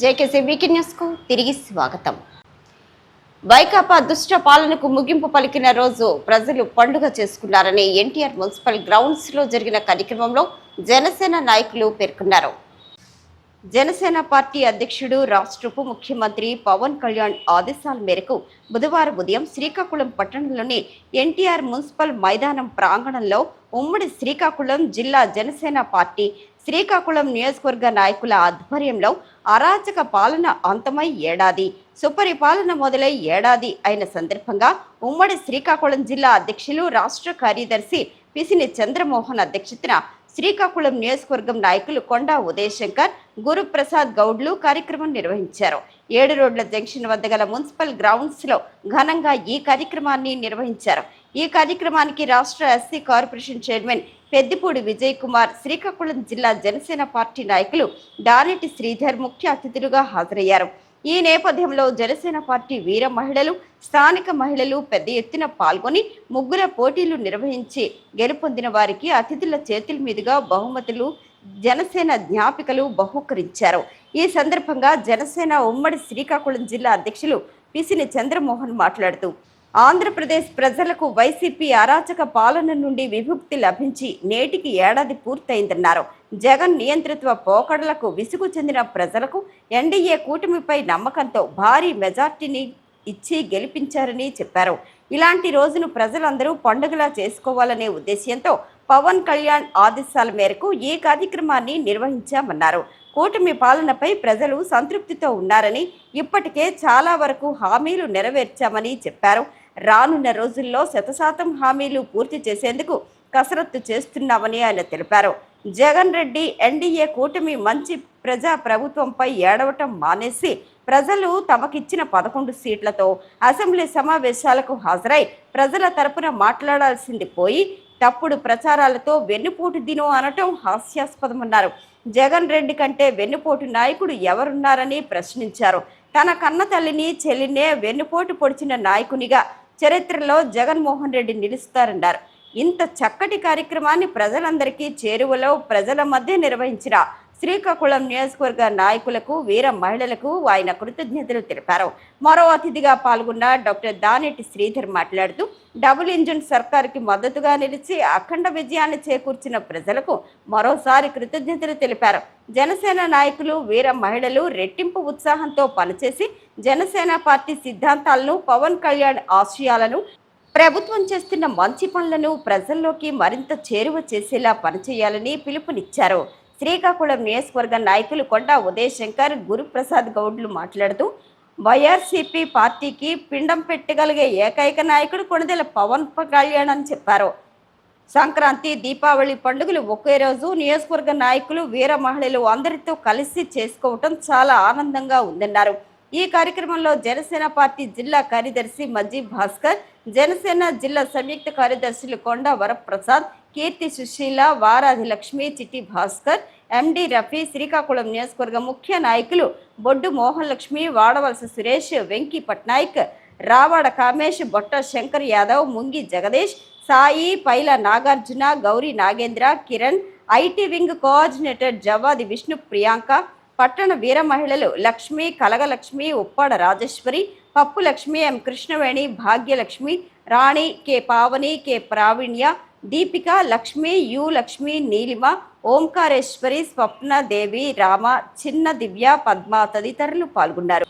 JKC weekend న్యూస్కు తిరిగి స్వాగతం. వైకాపా దుష్ట పాలనకు ముగింపు పలికిన రోజు ప్రజలు పండుగ చేసుకున్నారని ఎన్టీఆర్ మున్సిపల్ గ్రౌండ్స్లో జరిగిన కార్యక్రమంలో జనసేన నాయకులు పేర్కొన్నారు. జనసేన పార్టీ అధ్యక్షుడు రాష్ట్ర ఉప ముఖ్యమంత్రి పవన్ కళ్యాణ్ ఆదేశాల మేరకు బుధవారం ఉదయం శ్రీకాకుళం పట్టణంలోని ఎన్టీఆర్ మున్సిపల్ మైదానం ప్రాంగణంలో ఉమ్మడి శ్రీకాకుళం జిల్లా జనసేన పార్టీ శ్రీకాకుళం నియోజకవర్గ నాయకుల ఆధ్వర్యంలో అరాచక పాలన అంతమై ఏడాది సుపరిపాలన మొదలై ఏడాది అయిన సందర్భంగా ఉమ్మడి శ్రీకాకుళం జిల్లా అధ్యక్షులు రాష్ట్ర కార్యదర్శి పిసిని చంద్రమోహన్ అధ్యక్షతన శ్రీకాకుళం నియోజకవర్గం నాయకులు కొండా ఉదయశంకర్ గురుప్రసాద్ గౌడ్లు కార్యక్రమం నిర్వహించారు. ఏడు రోడ్ల జంక్షన్ వద్ద గల మున్సిపల్ గ్రౌండ్స్లో ఘనంగా ఈ కార్యక్రమాన్ని నిర్వహించారు. ఈ కార్యక్రమానికి రాష్ట్ర SC corporation chairman Peddipudi Vijay Kumar Srikakulam జిల్లా జనసేన పార్టీ నాయకులు దానేటి శ్రీధర్ ముఖ్య అతిథులుగా హాజరయ్యారు. ఈ నేపథ్యంలో జనసేన పార్టీ వీర మహిళలు స్థానిక మహిళలు పెద్ద ఎత్తున పాల్గొని ముగ్గుల పోటీలు నిర్వహించి గెలుపొందిన వారికి అతిథుల చేతుల మీదుగా బహుమతులు జనసేన జ్ఞాపికలు బహూకరించారు. ఈ సందర్భంగా జనసేన ఉమ్మడి శ్రీకాకుళం జిల్లా అధ్యక్షులు పిసిని చంద్రమోహన్ మాట్లాడుతూ ఆంధ్రప్రదేశ్ ప్రజలకు వైసీపీ అరాచక పాలన నుండి విముక్తి లభించి నేటికి ఏడాది పూర్తయిందన్నారు. జగన్ నియంతృత్వ పోకడలకు విసుగు చెందిన ప్రజలకు ఎన్డీఏ కూటమిపై నమ్మకంతో భారీ మెజార్టీని ఇచ్చి గెలిపించారని చెప్పారు. ఇలాంటి రోజును ప్రజలందరూ పండుగలా చేసుకోవాలనే ఉద్దేశ్యంతో పవన్ కళ్యాణ్ ఆదేశాల మేరకు ఈ కార్యక్రమాన్ని నిర్వహించామన్నారు. కూటమి పాలనపై ప్రజలు సంతృప్తితో ఉన్నారని ఇప్పటికే చాలా వరకు హామీలు నెరవేర్చామని చెప్పారు. రానున్న రోజుల్లో శతశాతం హామీలు పూర్తి చేసేందుకు కసరత్తు చేస్తున్నామని ఆయన తెలిపారు. జగన్ రెడ్డి ఎన్డీఏ కూటమి మంచి ప్రజా ప్రభుత్వంపై ఏడవటం మానేసి ప్రజలు తమకిచ్చిన పదకొండు సీట్లతో అసెంబ్లీ సమావేశాలకు హాజరై ప్రజల తరపున మాట్లాడాల్సింది పోయి తప్పుడు ప్రచారాలతో వెన్నుపోటు దినం అనటం హాస్యాస్పదమన్నారు. జగన్ రెడ్డి కంటే వెన్నుపోటు నాయకుడు ఎవరున్నారని ప్రశ్నించారు. తన కన్న తల్లిని చెల్లినే వెన్నుపోటు పొడిచిన నాయకునిగా చరిత్రలో జగన్మోహన్ రెడ్డి నిలుస్తారన్నారు. ఇంత చక్కటి కార్యక్రమాన్ని ప్రజలందరికీ చేరువలో ప్రజల మధ్య నిర్వహించిన శ్రీకాకుళం నియోజకవర్గ నాయకులకు వీర మహిళలకు ఆయన కృతజ్ఞతలు తెలిపారు. మరో అతిథిగా పాల్గొన్న డాక్టర్ దానేటి శ్రీధర్ మాట్లాడుతూ డబుల్ ఇంజిన్ సర్కారుకి మద్దతుగా నిలిచి అఖండ విజయాన్ని చేకూర్చిన ప్రజలకు మరోసారి కృతజ్ఞతలు తెలిపారు. జనసేన నాయకులు వీర మహిళలు రెట్టింపు ఉత్సాహంతో పనిచేసి జనసేన పార్టీ సిద్ధాంతాలను పవన్ కళ్యాణ్ ఆశయాలను ప్రభుత్వం చేస్తున్న మంచి పనులను ప్రజల్లోకి మరింత చేరువ చేసేలా పనిచేయాలని పిలుపునిచ్చారు. శ్రీకాకుళం నియోజకవర్గ నాయకులు కొండా ఉదయశంకర్ గురుప్రసాద్ గౌడ్లు మాట్లాడుతూ వైఆర్సీపీ పార్టీకి పిండం పెట్టగలిగే ఏకైక నాయకుడు కొణిదెల పవన్ కళ్యాణ్ అని చెప్పారు. సంక్రాంతి దీపావళి పండుగలు ఒకే రోజు నియోజకవర్గ నాయకులు వీర మహిళలు అందరితో కలిసి చేసుకోవటం చాలా ఆనందంగా ఉందన్నారు. ఈ కార్యక్రమంలో జనసేన పార్టీ జిల్లా కార్యదర్శి మజీ భాస్కర్ జనసేన జిల్లా సంయుక్త కార్యదర్శులు కొండ వరప్రసాద్ కీర్తి సుశీల వారాధి లక్ష్మి చిట్టి భాస్కర్ ఎండి రఫీ శ్రీకాకుళం నియోజకవర్గ ముఖ్య నాయకులు Boddu Mohan Lakshmi Vadavalasa Suresh Venky Patnaik Ravada Kamesh Botta Shankar Yadav Mungi Jagadish Sai Paila Nagarjuna Gowri Nagendra Kiran IT wing coordinator Jawadi Vishnu Priyanka పట్టణ వీర మహిళలు Lakshmi Kalagalakshmi Uppada Rajeshwari Pappu Lakshmi M Krishnaveni Bhagyalakshmi Rani K Pavani K Praveenya Deepika Lakshmi U Lakshmi Neelima Omkareshwari Swapna Devi Rama Chinna Divya Padma తదితరులు పాల్గొన్నారు.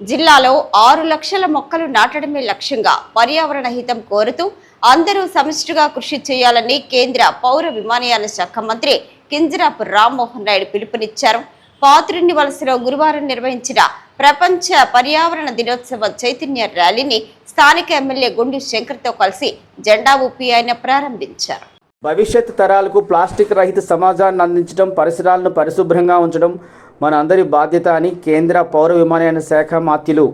జిల్లాలో ఆరు లక్షల మొక్కలు నాటడమే లక్ష్యంగా పర్యావరణ హితం కోరుతూ అందరూ సమిష్టిగా కృషి చేయాలని కేంద్ర పౌర విమానయాన శాఖ మంత్రి కింజరాపు రామ్మోహన్ నాయుడు పిలుపునిచ్చారు. పాత్రుని వలసలో గురువారం నిర్వహించిన ప్రపంచ పర్యావరణ దినోత్సవ చైతన్య ర్యాలీని స్థానిక ఎమ్మెల్యే గుండు శంకర్తో కలిసి జెండా ఊపి ఆయన ప్రారంభించారు. భవిష్యత్ తరాలకు ప్లాస్టిక్ రహిత సమాజాన్ని అందించడం పరిసరాలను పరిశుభ్రంగా ఉంచడం మన అందరి బాధ్యత అని కేంద్ర పౌర విమానయాన శాఖ మాత్యులు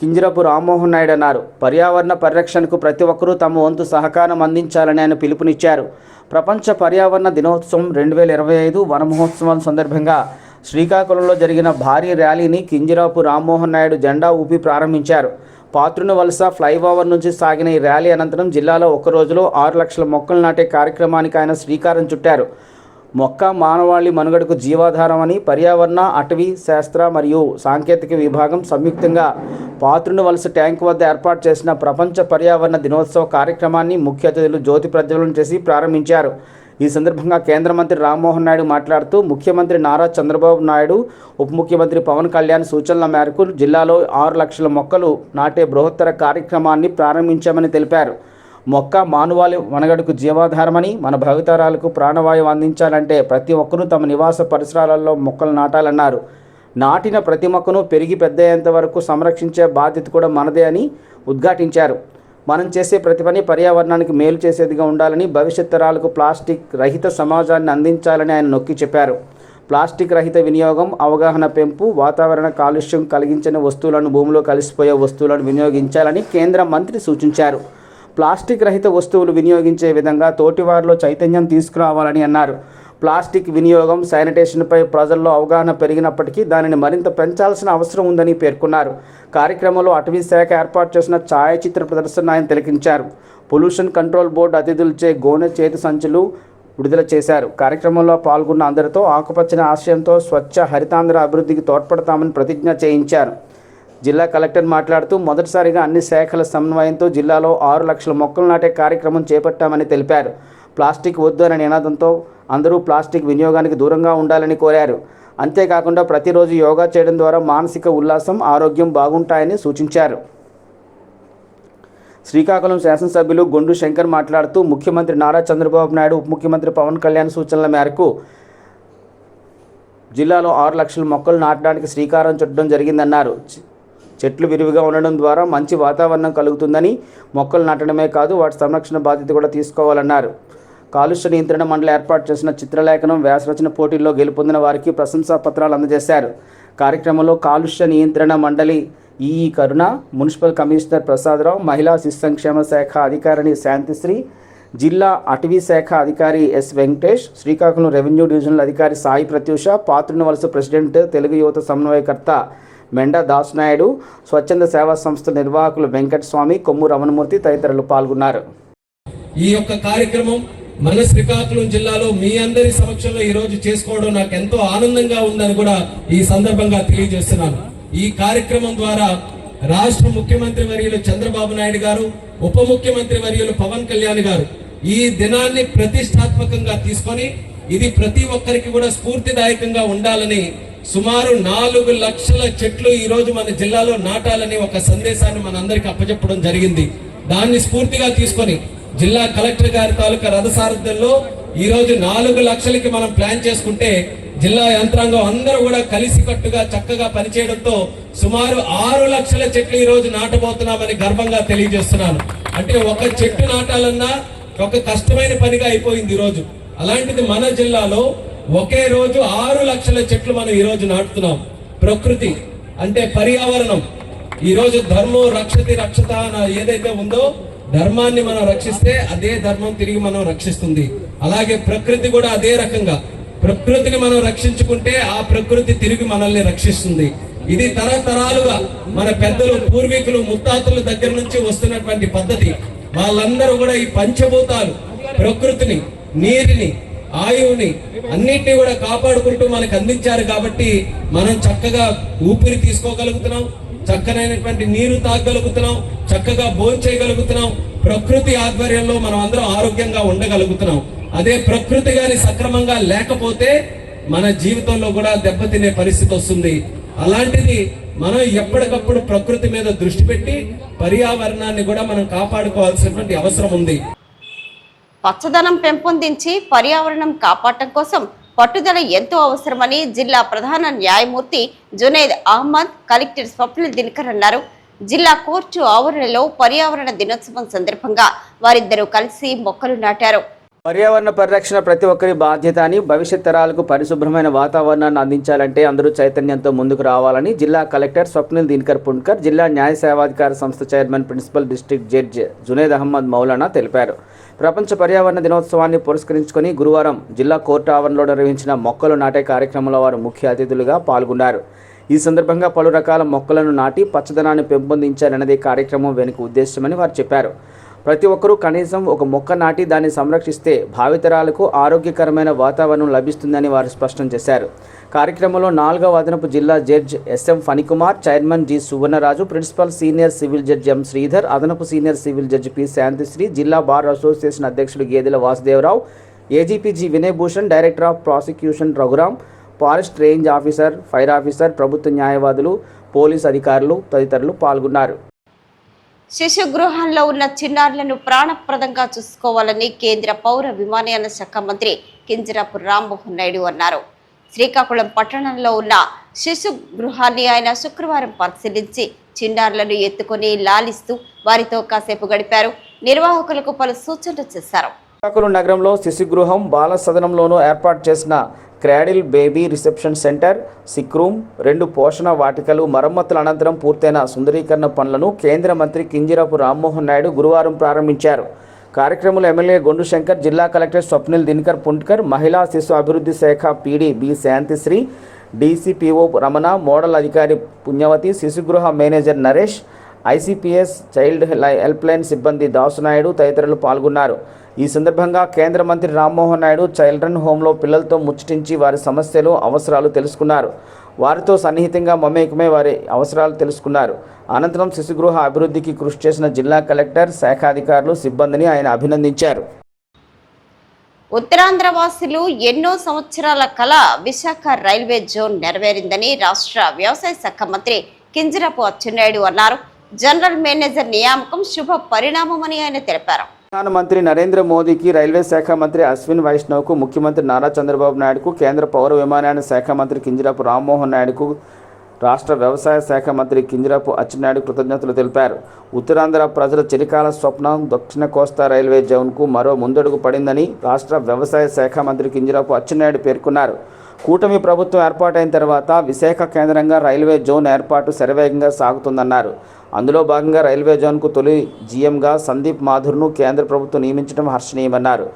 కింజరపు రామ్మోహన్ నాయుడు అన్నారు. పర్యావరణ పరిరక్షణకు ప్రతి ఒక్కరూ తమ వంతు సహకారం అందించాలని ఆయన పిలుపునిచ్చారు. ప్రపంచ పర్యావరణ దినోత్సవం రెండు వేల ఇరవై ఐదు వన మహోత్సవం సందర్భంగా శ్రీకాకుళంలో జరిగిన భారీ ర్యాలీని కింజరాపు రామ్మోహన్ నాయుడు జెండా ఊపి ప్రారంభించారు. పాత్రుని వలస ఫ్లైఓవర్ నుంచి సాగిన ఈ ర్యాలీ అనంతరం జిల్లాలో ఒక్క రోజులో ఆరు లక్షల మొక్కలు నాటే కార్యక్రమానికి ఆయన శ్రీకారం చుట్టారు. మొక్క మానవాళి మనుగడకు జీవాధారం అని పర్యావరణ అటవీ శాస్త్ర మరియు సాంకేతిక విభాగం సంయుక్తంగా పాత్రుని వలస ట్యాంక్ వద్ద ఏర్పాటు చేసిన ప్రపంచ పర్యావరణ దినోత్సవ కార్యక్రమాన్ని ముఖ్య అతిథులు జ్యోతి ప్రజ్వలన చేసి ప్రారంభించారు. ఈ సందర్భంగా కేంద్ర మంత్రి రామ్మోహన్ నాయుడు మాట్లాడుతూ ముఖ్యమంత్రి నారా చంద్రబాబు నాయుడు ఉప ముఖ్యమంత్రి పవన్ కళ్యాణ్ సూచనల మేరకు జిల్లాలో ఆరు లక్షల మొక్కలు నాటే బృహత్తర కార్యక్రమాన్ని ప్రారంభించామని తెలిపారు. మొక్క మానవాళి మనగడకు జీవాధారమని మన భావితరాలకు ప్రాణవాయువు అందించాలంటే ప్రతి ఒక్కరూ తమ నివాస పరిసరాలలో మొక్కలు నాటాలన్నారు. నాటిన ప్రతి మొక్కను పెరిగి పెద్దయ్యేంత వరకు సంరక్షించే బాధ్యత కూడా మనదే అని ఉద్ఘాటించారు. మనం చేసే ప్రతి పని పర్యావరణానికి మేలు చేసేదిగా ఉండాలని భవిష్యత్ తరాలకు ప్లాస్టిక్ రహిత సమాజాన్ని అందించాలని ఆయన నొక్కి చెప్పారు. ప్లాస్టిక్ రహిత వినియోగం అవగాహన పెంపు వాతావరణ కాలుష్యం కలిగించని వస్తువులను భూమిలో కలిసిపోయే వస్తువులను వినియోగించాలని కేంద్ర మంత్రి సూచించారు. ప్లాస్టిక్ రహిత వస్తువులు వినియోగించే విధంగా తోటివారిలో చైతన్యం తీసుకురావాలని అన్నారు. ప్లాస్టిక్ వినియోగం శానిటేషన్పై ప్రజల్లో అవగాహన పెరిగినప్పటికీ దానిని మరింత పెంచాల్సిన అవసరం ఉందని పేర్కొన్నారు. కార్యక్రమంలో అటవీ శాఖ ఏర్పాటు చేసిన ఛాయాచిత్ర ప్రదర్శన ఆయన తిలకించారు. పొల్యూషన్ కంట్రోల్ బోర్డు అతిథులచే గోనె చేతి సంచులు విడుదల చేశారు. కార్యక్రమంలో పాల్గొన్న అందరితో ఆకుపచ్చని ఆశయంతో స్వచ్ఛ హరితాంధ్ర అభివృద్ధికి తోడ్పడతామని ప్రతిజ్ఞ చేయించారు. జిల్లా కలెక్టర్ మాట్లాడుతూ మొదటిసారిగా అన్ని శాఖల సమన్వయంతో జిల్లాలో ఆరు లక్షల మొక్కలు నాటే కార్యక్రమం చేపట్టామని తెలిపారు. ప్లాస్టిక్ వద్దు అనే నినాదంతో అందరూ ప్లాస్టిక్ వినియోగానికి దూరంగా ఉండాలని కోరారు. అంతేకాకుండా ప్రతిరోజు యోగా చేయడం ద్వారా మానసిక ఉల్లాసం ఆరోగ్యం బాగుంటాయని సూచించారు. శ్రీకాకుళం శాసనసభ్యులు గొండు శంకర్ మాట్లాడుతూ ముఖ్యమంత్రి నారా చంద్రబాబు నాయుడు ఉప ముఖ్యమంత్రి పవన్ కళ్యాణ్ సూచనల మేరకు జిల్లాలో ఆరు లక్షల మొక్కలు నాటడానికి శ్రీకారం చుట్టడం జరిగిందన్నారు. చెట్లు విరివిగా ఉండడం ద్వారా మంచి వాతావరణం కలుగుతుందని మొక్కలు నాటడమే కాదు వాటి సంరక్షణ బాధ్యత కూడా తీసుకోవాలన్నారు. కాలుష్య నియంత్రణ మండలి ఏర్పాటు చేసిన చిత్రలేఖనం వ్యాసరచన పోటీల్లో గెలుపొందిన వారికి ప్రశంసా పత్రాలు అందజేశారు. కార్యక్రమంలో కాలుష్య నియంత్రణ మండలి EE Karuna municipal commissioner Prasada Rao మహిళా శిశు సంక్షేమ శాఖ అధికారిని శాంతిశ్రీ జిల్లా అటవీ శాఖ అధికారి S Venkatesh Srikakulam revenue divisional అధికారి సాయి ప్రత్యూష పాత్రుని వలస ప్రెసిడెంట్ తెలుగు యువత సమన్వయకర్త మెండ దాసనాయుడు స్వచ్ఛంద సేవా సంస్థ నిర్వాహకులు వెంకటస్వామి కొమ్ము రమణమూర్తి తదితరులు పాల్గొన్నారు. ఈ యొక్క కార్యక్రమం మన శ్రీకాకుళం జిల్లాలో మీ అందరి సమక్షంలో ఈ రోజు చేసుకోవడం నాకు ఎంతో ఆనందంగా ఉందని కూడా ఈ సందర్భంగా తెలియజేస్తున్నాను. ఈ కార్యక్రమం ద్వారా రాష్ట్ర ముఖ్యమంత్రి వర్యులు చంద్రబాబు నాయుడు గారు ఉప ముఖ్యమంత్రి వర్యులు పవన్ కళ్యాణ్ గారు ఈ దినాన్ని ప్రతిష్టాత్మకంగా తీసుకొని ఇది ప్రతి ఒక్కరికి కూడా స్ఫూర్తిదాయకంగా ఉండాలని సుమారు నాలుగు లక్షల చెట్లు ఈ రోజు మన జిల్లాలో నాటాలని ఒక సందేశాన్ని మనందరికి అప్పచెప్పడం జరిగింది. దాన్ని స్ఫూర్తిగా తీసుకొని జిల్లా కలెక్టర్ గారి తాలూకా రథసారథ్యంలో ఈ రోజు నాలుగు లక్షలకి మనం ప్లాన్ చేసుకుంటే జిల్లా యంత్రాంగం అందరూ కూడా కలిసికట్టుగా చక్కగా పనిచేయడంతో సుమారు ఆరు లక్షల చెట్లు ఈ రోజు నాటబోతున్నామని గర్వంగా తెలియజేస్తున్నాను. అంటే ఒక చెట్టు నాటాలన్నా ఒక కష్టమైన పనిగా అయిపోయింది ఈ రోజు అలాంటిది మన జిల్లాలో ఒకే రోజు ఆరు లక్షల చెట్లు మనం ఈరోజు నాటుతున్నాం. ప్రకృతి అంటే పర్యావరణం. ఈరోజు ధర్మం రక్షతి రక్షత ఏదైతే ఉందో ధర్మాన్ని మనం రక్షిస్తే అదే ధర్మం తిరిగి మనం రక్షిస్తుంది. అలాగే ప్రకృతి కూడా అదే రకంగా. ప్రకృతిని మనం రక్షించుకుంటే ఆ ప్రకృతి తిరిగి మనల్ని రక్షిస్తుంది. ఇది తరతరాలుగా మన పెద్దలు పూర్వీకులు ముత్తాతల దగ్గర నుంచి వస్తున్నటువంటి పద్ధతి. వాళ్ళందరూ కూడా ఈ పంచభూతాలు ప్రకృతిని నీటిని ఆయువుని అన్నిటిని కూడా కాపాడుకుంటూ మనకు అందించారు కాబట్టి మనం చక్కగా ఊపిరి తీసుకోగలుగుతున్నాం. చక్కనైనటువంటి నీరు తాగగలుగుతున్నాం చక్కగా భోంచేయగలుగుతున్నాం ప్రకృతి ఆధ్వర్యంలో మనం అందరం ఆరోగ్యంగా ఉండగలుగుతున్నాం. అదే ప్రకృతి గాని సక్రమంగా లేకపోతే మన జీవితంలో కూడా దెబ్బతినే పరిస్థితి వస్తుంది. అలాంటిది మనం ఎప్పటికప్పుడు ప్రకృతి మీద దృష్టి పెట్టి పర్యావరణాన్ని కూడా మనం కాపాడుకోవాల్సినటువంటి అవసరం ఉంది. పచ్చదనం పెంపొందించి పర్యావరణం కాపాడటం కోసం పట్టుదల ఎంతో అవసరమని జిల్లా ప్రధాన న్యాయమూర్తి జునైద్ అహ్మద్ కలెక్టర్ స్వప్న దినకర్ అన్నారు. జిల్లా కోర్టు ఆవరణలో పర్యావరణ దినోత్సవం సందర్భంగా వారిద్దరూ కలిసి మొక్కలు నాటారు. పర్యావరణ పరిరక్షణ ప్రతి ఒక్కరి బాధ్యత అని భవిష్యత్ తరాలకు పరిశుభ్రమైన వాతావరణాన్ని అందించాలంటే అందరూ చైతన్యంతో ముందుకు రావాలని జిల్లా కలెక్టర్ స్వప్నిల్ దినకర్ పుణ్కర్ జిల్లా న్యాయ సేవాధికార సంస్థ chairman principal district judge Juned Ahmed Maulana తెలిపారు. ప్రపంచ పర్యావరణ దినోత్సవాన్ని పురస్కరించుకొని గురువారం జిల్లా కోర్టు ఆవరణలో నిర్వహించిన మొక్కలు నాటే కార్యక్రమంలో వారు ముఖ్య అతిథులుగా పాల్గొన్నారు. ఈ సందర్భంగా పలు రకాల మొక్కలను నాటి పచ్చదనాన్ని పెంపొందించాలన్నదే కార్యక్రమం వెనుక ఉద్దేశమని వారు చెప్పారు. ప్రతి ఒక్కరూ కనీసం ఒక మొక్క నాటి దాన్ని సంరక్షిస్తే భావితరాలకు ఆరోగ్యకరమైన వాతావరణం లభిస్తుందని వారు స్పష్టం చేశారు. కార్యక్రమంలో నాలుగవ అదనపు జిల్లా judge SM Phanikumar chairman G Suvarnaraju principal senior civil judge M Sridhar అదనపు senior civil judge P Shantisri జిల్లా బార్ అసోసియేషన్ అధ్యక్షుడు Gedela Vasudeva Rao AGP G Vinay Bhushan director of prosecution Raghuram forest range officer fire officer ప్రభుత్వ న్యాయవాదులు police అధికారులు తదితరులు పాల్గొన్నారు. శిశుగృహంలో ఉన్న చిన్నారులను ప్రాణప్రదంగా చూసుకోవాలని కేంద్ర పౌర విమానయాన శాఖ మంత్రి కింజరాపు రామ్మోహన్ నాయుడు అన్నారు. శ్రీకాకుళం పట్టణంలో ఉన్న శిశు గృహాన్ని ఆయన శుక్రవారం పరిశీలించి చిన్నారులను ఎత్తుకొని లాలిస్తూ వారితో కాసేపు గడిపారు. నిర్వాహకులకు పలు సూచనలు చేశారు. శ్రీకాకుళం నగరంలో శిశుగృహం బాల సదనంలోనూ ఏర్పాటు చేసిన cradle baby reception centre sick room రెండు పోషణ వాటికలు మరమ్మతుల అనంతరం పూర్తయిన సుందరీకరణ పనులను కేంద్ర మంత్రి కింజరాపు రామ్మోహన్ నాయుడు గురువారం ప్రారంభించారు. కార్యక్రమంలో ఎమ్మెల్యే గొండు శంకర్ జిల్లా కలెక్టర్ స్వప్నిల్ దినకర్ పుంట్కర్ మహిళా శిశు అభివృద్ధి శాఖ PD B Shantisri DCPO Ramana model అధికారి పుణ్యవతి శిశుగృహ manager Naresh ICPS child help line సిబ్బంది దాసునాయుడు తదితరులు పాల్గొన్నారు. ఈ సందర్భంగా కేంద్ర మంత్రి రామ్మోహన్ నాయుడు చైల్డ్రన్ హోంలో పిల్లలతో ముచ్చటించి వారి సమస్యలు అవసరాలు తెలుసుకున్నారు. వారితో సన్నిహితంగా మమేకమే వారి అవసరాలు తెలుసుకున్నారు. అనంతరం శిశుగృహ అభివృద్ధికి కృషి చేసిన జిల్లా కలెక్టర్ శాఖాధికారులు సిబ్బందిని ఆయన అభినందించారు. ఉత్తరాంధ్ర వాసులు ఎన్నో సంవత్సరాల కళ విశాఖ రైల్వే జోన్ నెరవేరిందని రాష్ట్ర వ్యవసాయ శాఖ మంత్రి కింజరాపు అచ్చెన్నాయుడు అన్నారు. జనరల్ మేనేజర్ నియామకం శుభ పరిణామమని ఆయన తెలిపారు. ప్రధానమంత్రి నరేంద్ర మోదీకి రైల్వే శాఖ మంత్రి అశ్విన్ వైష్ణవ్కు ముఖ్యమంత్రి నారా చంద్రబాబు నాయుడుకు కేంద్ర పౌర విమానయాన శాఖ మంత్రి కింజరాపు రామ్మోహన్ నాయుడుకు రాష్ట్ర వ్యవసాయ శాఖ మంత్రి కింజరాపు అచ్చెన్నాయుడు కృతజ్ఞతలు తెలిపారు. ఉత్తరాంధ్ర ప్రజల చిరకాల స్వప్నం దక్షిణ కోస్తా రైల్వే జోన్కు మరో ముందడుగు పడిందని రాష్ట్ర వ్యవసాయ శాఖ మంత్రి కింజరాపు అచ్చెన్నాయుడు పేర్కొన్నారు. కూటమి ప్రభుత్వం ఏర్పాటైన తర్వాత విశాఖ కేంద్రంగా రైల్వే జోన్ ఏర్పాటు శరవేగంగా సాగుతుందన్నారు. అందులో భాగంగా రైల్వే జోన్కు తొలి జీఎంగా సందీప్ మాధుర్ను కేంద్ర ప్రభుత్వం నియమించడం హర్షణీయమన్నారు.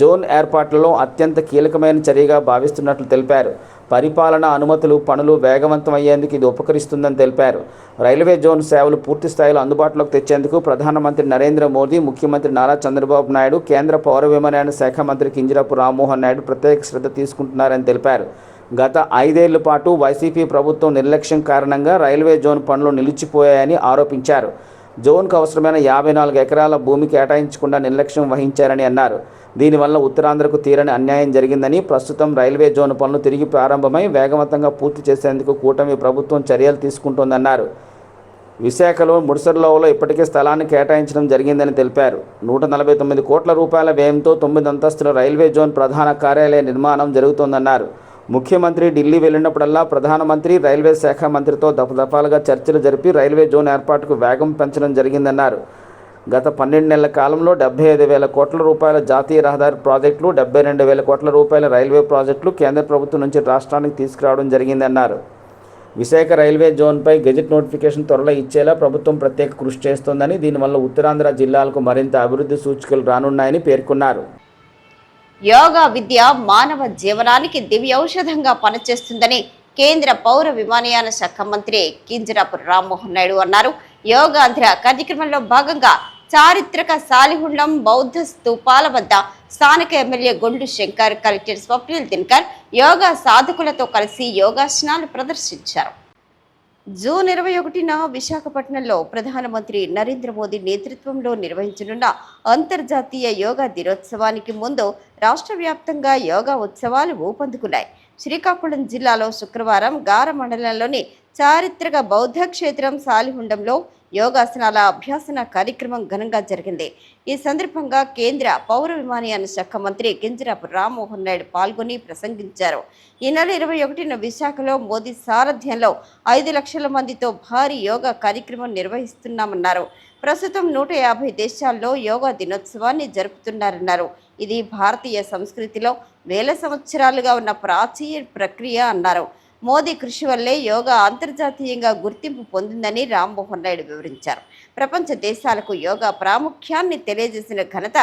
జోన్ ఏర్పాట్లలో అత్యంత కీలకమైన చర్యగా భావిస్తున్నట్లు తెలిపారు. పరిపాలన అనుమతులు పనులు వేగవంతం అయ్యేందుకు ఇది ఉపకరిస్తుందని తెలిపారు. రైల్వే జోన్ సేవలు పూర్తి స్థాయిలో అందుబాటులోకి తెచ్చేందుకు ప్రధానమంత్రి నరేంద్ర మోదీ ముఖ్యమంత్రి నారా చంద్రబాబు నాయుడు కేంద్ర పౌర విమానయాన శాఖ మంత్రి కింజరాపు రామ్మోహన్ నాయుడు ప్రత్యేక శ్రద్ధ తీసుకుంటున్నారని తెలిపారు. గత ఐదేళ్ళ పాటు వైసీపీ ప్రభుత్వం నిర్లక్ష్యం కారణంగా రైల్వే జోన్ పనులు నిలిచిపోయాయని ఆరోపించారు. జోన్కు అవసరమైన యాభై నాలుగు ఎకరాల భూమి కేటాయించకుండా నిర్లక్ష్యం వహించారని అన్నారు. దీనివల్ల ఉత్తరాంధ్రకు తీరని అన్యాయం జరిగిందని ప్రస్తుతం రైల్వే జోన్ పనులు తిరిగి ప్రారంభమై వేగవంతంగా పూర్తి చేసేందుకు కూటమి ప్రభుత్వం చర్యలు తీసుకుంటోందన్నారు. విశాఖలో ముడిసర్లోవలో ఇప్పటికే స్థలాన్ని కేటాయించడం జరిగిందని తెలిపారు. నూట నలభై తొమ్మిది కోట్ల రూపాయల వ్యయంతో తొమ్మిది అంతస్తుల రైల్వే జోన్ ప్రధాన కార్యాలయ నిర్మాణం జరుగుతోందన్నారు. ముఖ్యమంత్రి ఢిల్లీ వెళ్ళినప్పుడల్లా ప్రధానమంత్రి రైల్వే శాఖ మంత్రితో దఫదఫాలుగా చర్చలు జరిపి రైల్వే జోన్ ఏర్పాటుకు వేగం పెంచడం జరిగిందన్నారు. గత పన్నెండు నెలల కాలంలో డెబ్బై ఐదు వేల కోట్ల రూపాయల జాతీయ రహదారి ప్రాజెక్టులు డెబ్బై రెండు వేల కోట్ల రూపాయల రైల్వే ప్రాజెక్టులు కేంద్ర ప్రభుత్వం నుంచి రాష్ట్రానికి తీసుకురావడం జరిగిందన్నారు. విశాఖ రైల్వే జోన్పై గెజిట్ నోటిఫికేషన్ త్వరలో ఇచ్చేలా ప్రభుత్వం ప్రత్యేక కృషి చేస్తోందని దీనివల్ల ఉత్తరాంధ్ర జిల్లాలకు మరింత అభివృద్ధి సూచికలు రానున్నాయని పేర్కొన్నారు. యోగా విద్య మానవ జీవనానికి దివ్య ఔషధంగా పనిచేస్తుందని కేంద్ర పౌర విమానయాన శాఖ మంత్రి కింజరాపు రామ్మోహన్ నాయుడు అన్నారు. యోగాంధ్ర కార్యక్రమంలో భాగంగా చారిత్రక సాలిహుండం బౌద్ధ స్థూపాల వద్ద స్థానిక ఎమ్మెల్యే గొండు శంకర్ కలెక్టర్ స్వప్నిల్ దినకర్ యోగా సాధకులతో కలిసి యోగాసనాలు ప్రదర్శించారు. జూన్ ఇరవై ఒకటిన విశాఖపట్నంలో ప్రధానమంత్రి నరేంద్ర మోదీ నేతృత్వంలో నిర్వహించనున్న అంతర్జాతీయ యోగా దినోత్సవానికి ముందు రాష్ట్ర వ్యాప్తంగా యోగా ఉత్సవాలు ఊపందుకున్నాయి. శ్రీకాకుళం జిల్లాలో శుక్రవారం గార మండలంలోని చారిత్రక బౌద్ధ క్షేత్రం సాలిహుండంలో యోగాసనాల అభ్యాసన కార్యక్రమం ఘనంగా జరిగింది. ఈ సందర్భంగా కేంద్ర పౌర విమానయాన శాఖ మంత్రి కింజరాపు రామ్మోహన్ నాయుడు పాల్గొని ప్రసంగించారు. ఈ నెల ఇరవై ఒకటిన విశాఖలో మోదీ సారథ్యంలో ఐదు లక్షల మందితో భారీ యోగా కార్యక్రమం నిర్వహిస్తున్నామన్నారు. ప్రస్తుతం నూట యాభై దేశాల్లో యోగా దినోత్సవాన్ని జరుపుతున్నారన్నారు. ఇది భారతీయ సంస్కృతిలో వేల సంవత్సరాలుగా ఉన్న ప్రాచీన ప్రక్రియ అన్నారు. మోదీ కృషి వల్లే యోగా అంతర్జాతీయంగా గుర్తింపు పొందిందని రామ్మోహన్ నాయుడు వివరించారు. ప్రపంచ దేశాలకు యోగా ప్రాముఖ్యాన్ని తెలియజేసిన ఘనత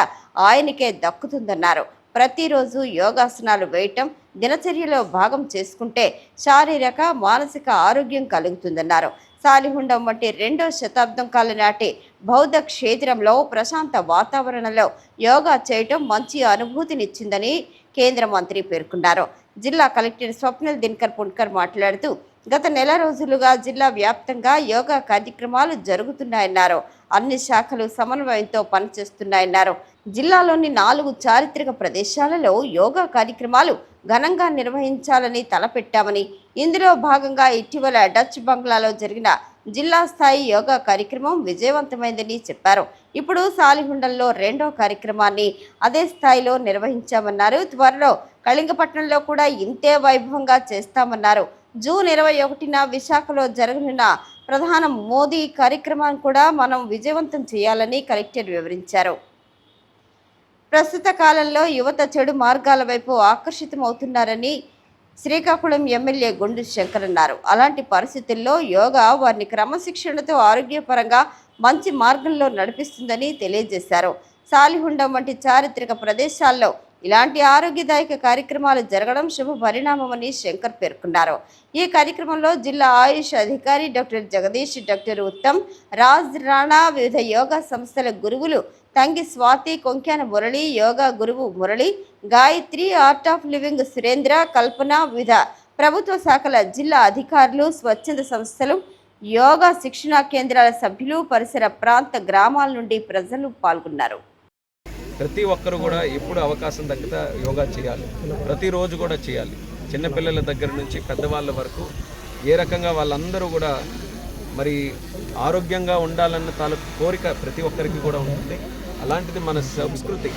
ఆయనకే దక్కుతుందన్నారు. ప్రతిరోజు యోగాసనాలు వేయటం దినచర్యలో భాగం చేసుకుంటే శారీరక మానసిక ఆరోగ్యం కలుగుతుందన్నారు. సాలిహుండం వంటి రెండో శతాబ్దం కాలం నాటి బౌద్ధ క్షేత్రంలో ప్రశాంత వాతావరణంలో యోగా చేయటం మంచి అనుభూతినిచ్చిందని కేంద్ర మంత్రి పేర్కొన్నారు. జిల్లా కలెక్టర్ స్వప్నల్ దినకర్ పుణ్కర్ మాట్లాడుతూ గత నెల రోజులుగా జిల్లా వ్యాప్తంగా యోగా కార్యక్రమాలు జరుగుతున్నాయన్నారు. అన్ని శాఖలు సమన్వయంతో పనిచేస్తున్నాయన్నారు. జిల్లాలోని నాలుగు చారిత్రక ప్రదేశాలలో యోగా కార్యక్రమాలు ఘనంగా నిర్వహించాలని తలపెట్టామని ఇందులో భాగంగా ఇటీవల డచ్ బంగ్లాలో జరిగిన జిల్లా స్థాయి యోగా కార్యక్రమం విజయవంతమైందని చెప్పారు. ఇప్పుడు సాలిహుండంలో రెండో కార్యక్రమాన్ని అదే స్థాయిలో నిర్వహించామన్నారు. త్వరలో కళింగపట్నంలో కూడా ఇంతే వైభవంగా చేస్తామన్నారు. జూన్ ఇరవై ఒకటిన విశాఖలో జరగనున్న ప్రధాన మోదీ కార్యక్రమాన్ని కూడా మనం విజయవంతం చేయాలని కలెక్టర్ వివరించారు. ప్రస్తుత కాలంలో యువత చెడు మార్గాల వైపు ఆకర్షితమవుతున్నారని శ్రీకాకుళం ఎమ్మెల్యే గుండు శంకర్ అన్నారు. అలాంటి పరిస్థితుల్లో యోగా వారిని క్రమశిక్షణతో ఆరోగ్యపరంగా మంచి మార్గంలో నడిపిస్తుందని తెలియజేశారు. సాలిహుండం వంటి చారిత్రక ప్రదేశాల్లో ఇలాంటి ఆరోగ్యదాయక కార్యక్రమాలు జరగడం శుభ పరిణామమని శంకర్ పేర్కొన్నారు. ఈ కార్యక్రమంలో జిల్లా ఆయుష్ అధికారి డాక్టర్ జగదీష్ డాక్టర్ ఉత్తమ్ రాజ్ రాణా వివిధ యోగా సంస్థల గురువులు తంగి స్వాతి కొంక్యాన మురళి యోగా గురువు Murali Gayatri art of living Surendra Kalpana వివిధ ప్రభుత్వ శాఖల జిల్లా అధికారులు స్వచ్ఛంద సంస్థలు యోగా శిక్షణా కేంద్రాల సభ్యులు పరిసర ప్రాంత గ్రామాల నుండి ప్రజలు పాల్గొన్నారు. ప్రతి ఒక్కరు కూడా ఎప్పుడు అవకాశం తగ్గితే యోగా చేయాలి. ప్రతిరోజు కూడా చేయాలి. చిన్నపిల్లల దగ్గర నుంచి పెద్దవాళ్ళ వరకు ఏ రకంగా వాళ్ళందరూ కూడా మరి ఆరోగ్యంగా ఉండాలన్న తాలూకు కోరిక ప్రతి ఒక్కరికి కూడా ఉంటుంది. అలాంటిది మన సంస్కృతి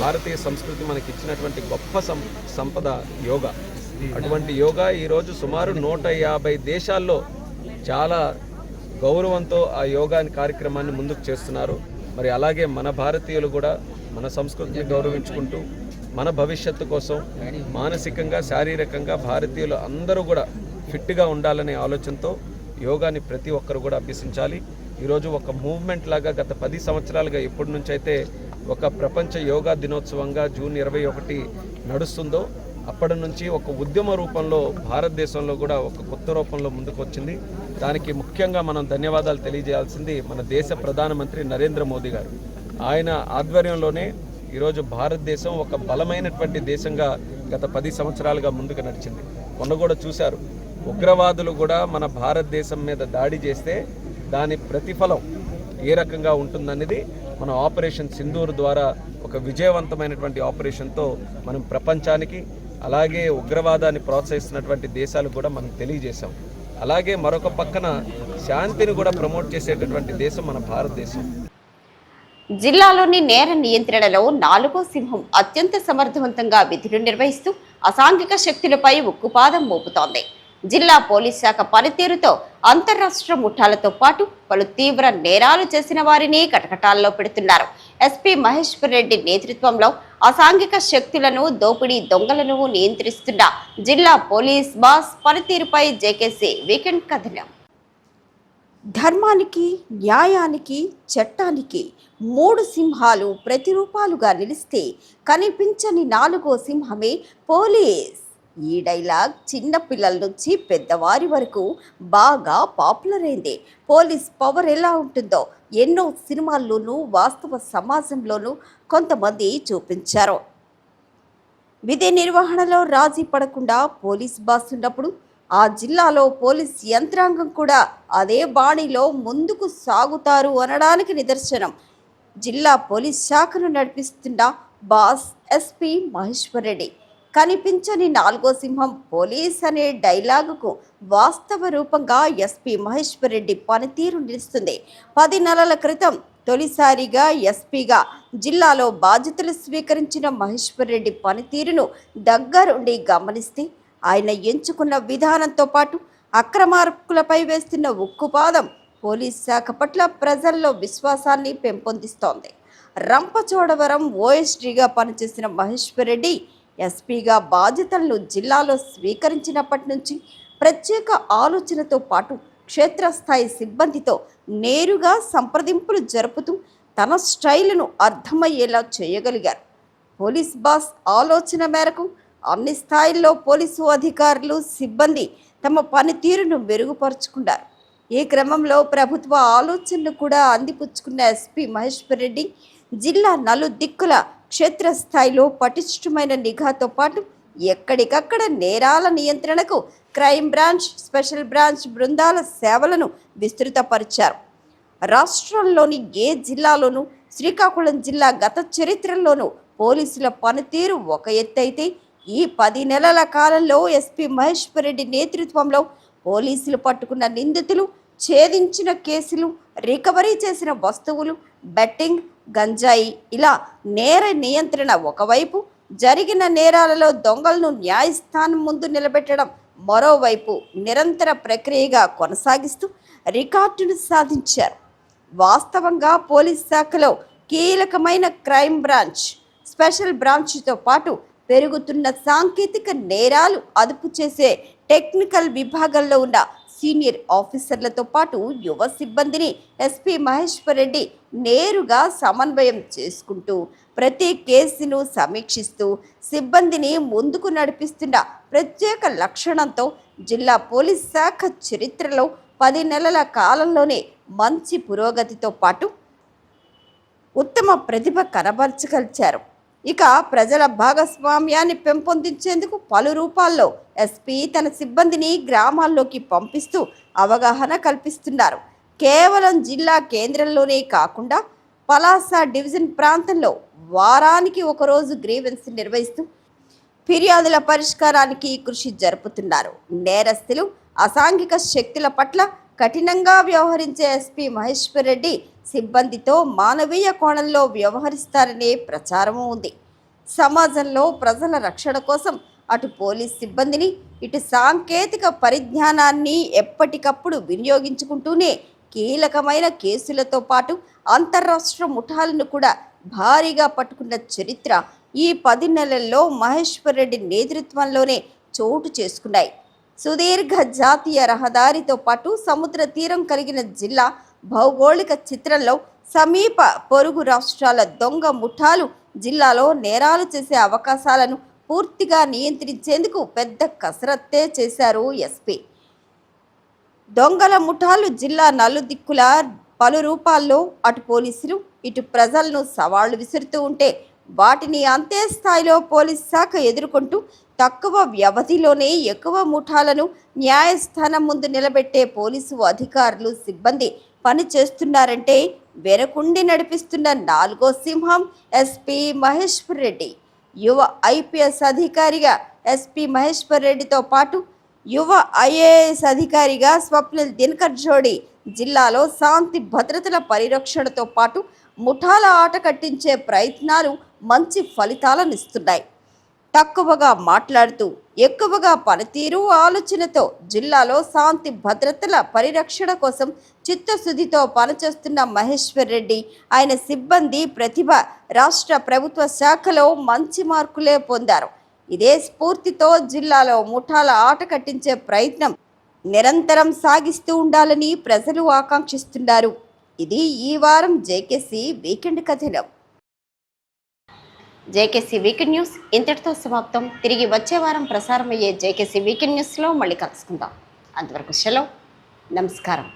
భారతీయ సంస్కృతి మనకి ఇచ్చినటువంటి గొప్ప సం సంపద యోగా. అటువంటి యోగా ఈరోజు సుమారు నూట యాభై దేశాల్లో చాలా గౌరవంతో ఆ యోగాని కార్యక్రమాన్ని ముందుకు చేస్తున్నారు. మరి అలాగే మన భారతీయులు కూడా మన సంస్కృతిని గౌరవించుకుంటూ మన భవిష్యత్తు కోసం మానసికంగా శారీరకంగా భారతీయులు అందరూ కూడా ఫిట్గా ఉండాలనే ఆలోచనతో యోగాని ప్రతి ఒక్కరు కూడా అభ్యసించాలి. ఈరోజు ఒక మూవ్మెంట్ లాగా గత పది సంవత్సరాలుగా ఎప్పటి నుంచి అయితే ఒక ప్రపంచ యోగా దినోత్సవంగా జూన్ ఇరవై ఒకటి నడుస్తుందో అప్పటి నుంచి ఒక ఉద్యమ రూపంలో భారతదేశంలో కూడా ఒక కొత్త రూపంలో ముందుకు వచ్చింది దానికి ముఖ్యంగా మనం ధన్యవాదాలు తెలియజేయాల్సింది మన దేశ ప్రధానమంత్రి నరేంద్ర మోదీ గారు. ఆయన ఆధ్వర్యంలోనే ఈరోజు భారతదేశం ఒక బలమైనటువంటి దేశంగా గత పది సంవత్సరాలుగా ముందుకు నడిచింది. మొన్న కూడా చూశారు. ఉగ్రవాదులు కూడా మన భారతదేశం మీద దాడి చేస్తే దాని ప్రతిఫలం ఏ రకంగా ఉంటుందనేది మన ఆపరేషన్ సింధూర్ ద్వారా ఒక విజయవంతమైనటువంటి ఆపరేషన్తో మనం ప్రపంచానికి అలాగే ఉగ్రవాదాన్ని ప్రోత్సహిస్తున్నటువంటి దేశాలు కూడా మనం తెలియజేశాం. అలాగే మరొక పక్కన శాంతిని కూడా ప్రమోట్ చేసేటటువంటి దేశం మన భారతదేశం. జిల్లాలోని నేర నియంత్రణలో నాలుగో సింహం అత్యంత సమర్థవంతంగా విధులు నిర్వహిస్తూ అసాంఘిక శక్తులపై ఉక్కుపాదం మోపుతోంది. జిల్లా పోలీస్ శాఖ పనితీరుతో అంతర్రాష్ట్ర ముఠాలతో పాటు పలు తీవ్ర నేరాలు చేసిన వారిని కటకటాల్లో పెడుతున్నారు. ఎస్పీ మహేశ్వర్ రెడ్డి నేతృత్వంలో అసాంఘిక శక్తులను దోపిడీ దొంగలను నియంత్రిస్తున్న జిల్లా పోలీస్ బాస్ పనితీరుపై జేకేసీ వీకెండ్ కథనం. ధర్మానికి న్యాయానికి చట్టానికి మూడు సింహాలు ప్రతిరూపాలుగా నిలిస్తే కనిపించని నాలుగో సింహమే పోలీస్. ఈ డైలాగ్ చిన్న పిల్లల నుంచి పెద్దవారి వరకు బాగా పాపులర్ అయింది. పోలీస్ పవర్ ఎలా ఉంటుందో ఎన్నో సినిమాల్లోనూ వాస్తవ సమాజంలోనూ కొంతమంది చూపించారు. విధి నిర్వహణలో రాజీ పడకుండా పోలీస్ బాస్ ఉన్నప్పుడు ఆ జిల్లాలో పోలీస్ యంత్రాంగం కూడా అదే బాణిలో ముందుకు సాగుతారు అనడానికి నిదర్శనం. జిల్లా పోలీస్ శాఖను నడిపిస్తున్న బాస్ ఎస్పీ మహేశ్వర్ రెడ్డి. కనిపించని నాలుగో సింహం పోలీస్ అనే డైలాగుకు వాస్తవ రూపంగా ఎస్పీ మహేశ్వర్ రెడ్డి పనితీరు నిలుస్తుంది. పది నెలల క్రితం తొలిసారిగా ఎస్పీగా జిల్లాలో బాధ్యతలు స్వీకరించిన మహేశ్వర్ రెడ్డి పనితీరును దగ్గరుండి గమనిస్తే ఆయన ఎంచుకున్న విధానంతో పాటు అక్రమార్కులపై వేస్తున్న ఉక్కుపాదం పోలీస్ శాఖ పట్ల ప్రజల్లో విశ్వాసాన్ని పెంపొందిస్తోంది. రంపచోడవరం ఓఎస్డీగా పనిచేసిన మహేశ్వర్ రెడ్డి ఎస్పీగా బాధ్యతలను జిల్లాలో స్వీకరించినప్పటి నుంచి ప్రత్యేక ఆలోచనతో పాటు క్షేత్రస్థాయి సిబ్బందితో నేరుగా సంప్రదింపులు జరుపుతూ తన స్టైలును అర్థమయ్యేలా చేయగలిగారు. పోలీస్ బాస్ ఆలోచన మేరకు అన్ని స్థాయిల్లో పోలీసు అధికారులు సిబ్బంది తమ పనితీరును మెరుగుపరుచుకున్నారు. ఈ క్రమంలో ప్రభుత్వ ఆలోచనలు కూడా అందిపుచ్చుకున్న ఎస్పీ మహేశ్వర్ రెడ్డి జిల్లా నలుదిక్కుల క్షేత్రస్థాయిలో పటిష్టమైన నిఘాతో పాటు ఎక్కడికక్కడ నేరాల నియంత్రణకు క్రైమ్ బ్రాంచ్ స్పెషల్ బ్రాంచ్ బృందాల సేవలను విస్తృతపరిచారు. రాష్ట్రంలోని ఏ జిల్లాలోనూ శ్రీకాకుళం జిల్లా గత చరిత్రలోనూ పోలీసుల పనితీరు ఒక ఎత్తైతే ఈ పది నెలల కాలంలో ఎస్పీ మహేశ్వర్ రెడ్డి నేతృత్వంలో పోలీసులు పట్టుకున్న నిందితులు ఛేదించిన కేసులు రికవరీ చేసిన వస్తువులు బెట్టింగ్ గంజాయి ఇలా నేర నియంత్రణ ఒకవైపు జరిగిన నేరాలలో దొంగలను న్యాయస్థానం ముందు నిలబెట్టడం మరోవైపు నిరంతర ప్రక్రియగా కొనసాగిస్తూ రికార్డును సాధించారు. వాస్తవంగా పోలీస్ శాఖలో కీలకమైన క్రైమ్ బ్రాంచ్ స్పెషల్ బ్రాంచ్తో పాటు పెరుగుతున్న సాంకేతిక నేరాలు అదుపు చేసే టెక్నికల్ విభాగంలో ఉన్న సీనియర్ ఆఫీసర్లతో పాటు యువ సిబ్బందిని ఎస్పీ మహేశ్వర్ రెడ్డి నేరుగా సమన్వయం చేసుకుంటూ ప్రతి కేసును సమీక్షిస్తూ సిబ్బందిని ముందుకు నడిపిస్తున్న ప్రత్యేక లక్షణంతో జిల్లా పోలీస్ శాఖ చరిత్రలో పది నెలల కాలంలోనే మంచి పురోగతితో పాటు ఉత్తమ ప్రతిభ కనబరచగలిచారు. ఇక ప్రజల భాగస్వామ్యాన్ని పెంపొందించేందుకు పలు రూపాల్లో ఎస్పీ తన సిబ్బందిని గ్రామాల్లోకి పంపిస్తూ అవగాహన కల్పిస్తున్నారు. కేవలం జిల్లా కేంద్రంలోనే కాకుండా పలాస డివిజన్ ప్రాంతంలో వారానికి ఒకరోజు గ్రీవెన్స్ నిర్వహిస్తూ ఫిర్యాదుల పరిష్కారానికి కృషి జరుపుతున్నారు. నేరస్తులు అసాంఘిక శక్తుల పట్ల కఠినంగా వ్యవహరించే ఎస్పీ మహేశ్వర్ రెడ్డి సిబ్బందితో మానవీయ కోణంలో వ్యవహరిస్తారనే ప్రచారము ఉంది. సమాజంలో ప్రజల రక్షణ కోసం అటు పోలీస్ సిబ్బందిని ఇటు సాంకేతిక పరిజ్ఞానాన్ని ఎప్పటికప్పుడు వినియోగించుకుంటూనే కీలకమైన కేసులతో పాటు అంతర్రాష్ట్ర ముఠాలను కూడా భారీగా పట్టుకున్న చరిత్ర ఈ పది నెలల్లో మహేశ్వర్ రెడ్డి నేతృత్వంలోనే చోటు చేసుకున్నాయి. సుదీర్ఘ జాతీయ రహదారితో పాటు సముద్ర తీరం కలిగిన జిల్లా భౌగోళిక చిత్రంలో సమీప పొరుగు రాష్ట్రాల దొంగ ముఠాలు జిల్లాలో నేరాలు చేసే అవకాశాలను పూర్తిగా నియంత్రించేందుకు పెద్ద కసరత్తే చేశారు ఎస్పీ. దొంగల ముఠాలు జిల్లా నలుదిక్కుల పలు రూపాల్లో అటు పోలీసులు ఇటు ప్రజలను సవాళ్ళు విసురుతూ ఉంటే వాటిని అంతే స్థాయిలో పోలీస్ శాఖ ఎదుర్కొంటూ తక్కువ వ్యవధిలోనే ఎక్కువ ముఠాలను న్యాయస్థానం ముందు నిలబెట్టే పోలీసు అధికారులు సిబ్బంది పని చేస్తున్నారంటే వెనకుండి నడిపిస్తున్న నాలుగో సింహం ఎస్పీ మహేశ్వర్ రెడ్డి. యువ ఐపీఎస్ అధికారిగా ఎస్పీ మహేశ్వర్ రెడ్డితో పాటు యువ ఐఏఎస్ అధికారిగా స్వప్నిల్ దినకర్ జోడి జిల్లాలో శాంతి భద్రతల పరిరక్షణతో పాటు ముఠాల ఆట కట్టించే ప్రయత్నాలు మంచి ఫలితాలను ఇస్తున్నాయి. తక్కువగా మాట్లాడుతూ ఎక్కువగా పనితీరు ఆలోచనతో జిల్లాలో శాంతి భద్రతల పరిరక్షణ కోసం చిత్తశుద్ధితో పనిచేస్తున్న మహేశ్వర్ రెడ్డి ఆయన సిబ్బంది ప్రతిభ రాష్ట్ర ప్రభుత్వ శాఖలో మంచి మార్కులే పొందారు. ఇదే స్ఫూర్తితో జిల్లాలో ముఠాల ఆట కట్టించే ప్రయత్నం నిరంతరం సాగిస్తూ ఉండాలని ప్రజలు ఆకాంక్షిస్తున్నారు. ఇది ఈ వారం జేకేసీ వీకెండ్ కథనం. జేకేసీ వీకెండ్ న్యూస్ ఇంతటితో సమాప్తం. తిరిగి వచ్చే వారం ప్రసారమయ్యే జేకేసీ వీకెండ్ న్యూస్లో మళ్ళీ కలుసుకుందాం. అంతవరకు సెలవు. నమస్కారం.